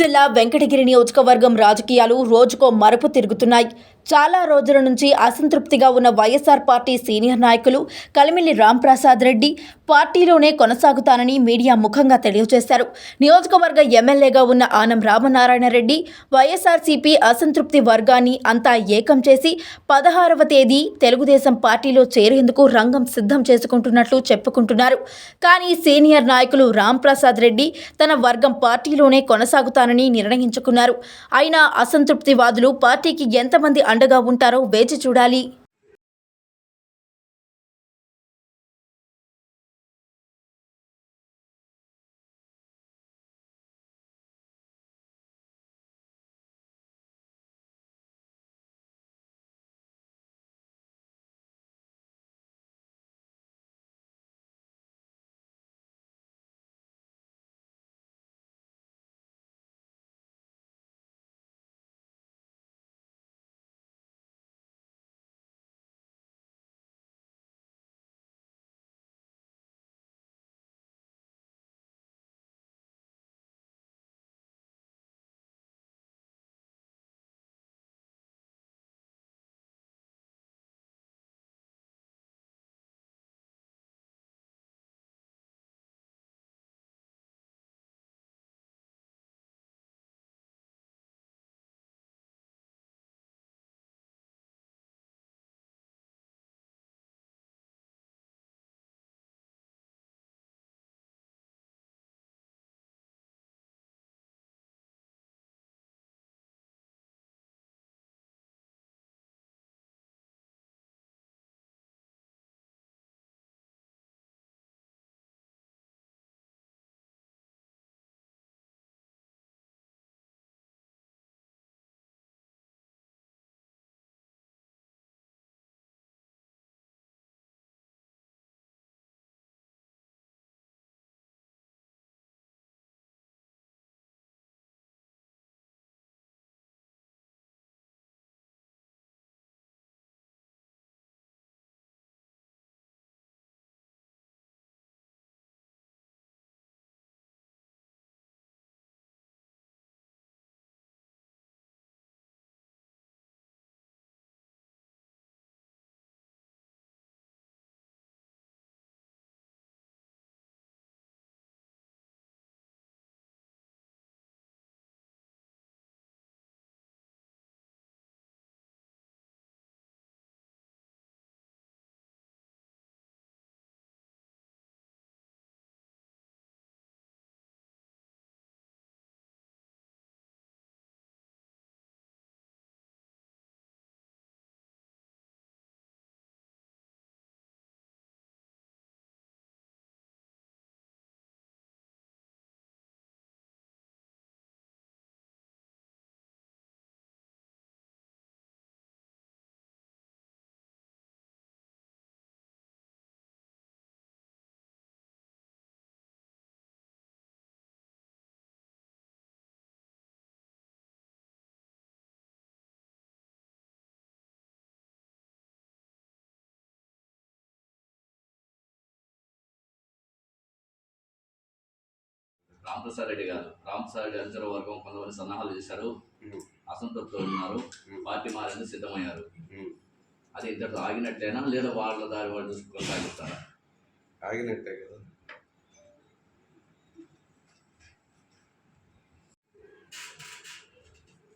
జిల్లా వెంకటగిరి నియోజకవర్గం రాజకీయాలు రోజుకో మరపు తిరుగుతున్నాయి. చాలా రోజుల నుంచి అసంతృప్తిగా ఉన్న వైఎస్ఆర్ పార్టీ సీనియర్ నాయకులు కలిమిల్లి రాంప్రసాద్ రెడ్డి పార్టీలోనే కొనసాగుతానని మీడియా ముఖంగా తెలియజేశారు. నియోజకవర్గ ఎమ్మెల్యేగా ఉన్న ఆనం రామనారాయణ రెడ్డి వైఎస్ఆర్సీపీ అసంతృప్తి వర్గాన్ని అంతా ఏకం చేసి పదహారవ తేదీ తెలుగుదేశం పార్టీలో చేరేందుకు రంగం సిద్ధం చేసుకుంటున్నట్లు చెప్పుకుంటున్నారు. కానీ సీనియర్ నాయకులు రాంప్రసాద్ రెడ్డి తన వర్గం పార్టీలోనే కొనసాగుతానని నిర్ణయించుకున్నారు. అయినా అసంతృప్తివాదులు పార్టీకి ఎంతమంది అండగా ఉంటారో వేచి చూడాలి. రామప్రసాద్ రెడ్డి గారు. రామప్రసాద్ రెడ్డి అంచర వర్గం కొంతమంది సన్నాహాలు చేశారు. అసంతృప్తితో ఉన్నారు. పార్టీ మారేందుకు సిద్ధమయ్యారు. అది ఇంతటితో ఆగినట్టేనా లేదా వాళ్ళ దారి వాళ్ళు చూసి కొనసాగిస్తారా ఆగినట్టే కదా.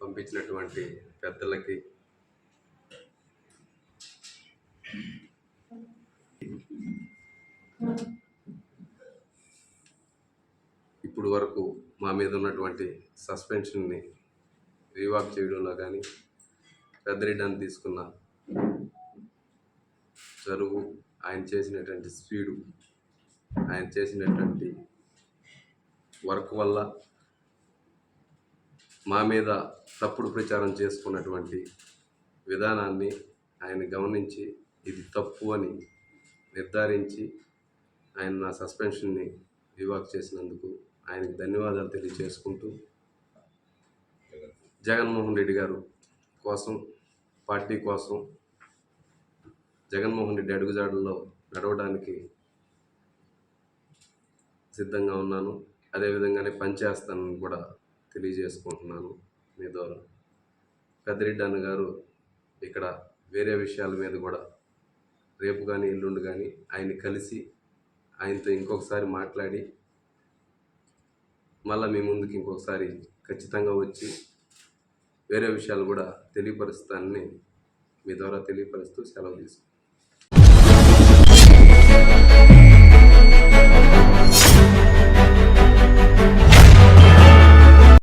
పంపించినటువంటి పెద్దలకి మీద ఉన్నటువంటి సస్పెన్షన్ని రీవాక్ చేయడంలో కానీ పెద్దరెడ్డి తీసుకున్న చరువు ఆయన చేసినటువంటి స్పీడు ఆయన చేసినటువంటి వర్క్ వల్ల మా మీద తప్పుడు ప్రచారం చేసుకున్నటువంటి విధానాన్ని ఆయన గమనించి ఇది తప్పు అని నిర్ధారించి ఆయన నా సస్పెన్షన్ని రివాక్ చేసినందుకు ఆయనకు ధన్యవాదాలు తెలియజేసుకుంటూ జగన్మోహన్ రెడ్డి గారు కోసం పార్టీ కోసం జగన్మోహన్ రెడ్డి అడుగుజాడల్లో నడవడానికి సిద్ధంగా ఉన్నాను. అదేవిధంగానే పనిచేస్తానని కూడా తెలియజేసుకుంటున్నాను. మీ ద్వారా పెద్దరెడ్డి అన్న గారు ఇక్కడ వేరే విషయాల మీద కూడా రేపు కానీ ఎల్లుండి కానీ ఆయన్ని కలిసి ఆయనతో ఇంకొకసారి మాట్లాడి మళ్ళీ మీ ముందుకి ఇంకొకసారి ఖచ్చితంగా వచ్చి వేరే విషయాలు కూడా తెలియపరుస్తానని మీ ద్వారా తెలియపరుస్తూ సెలవు తీసుకుంటాను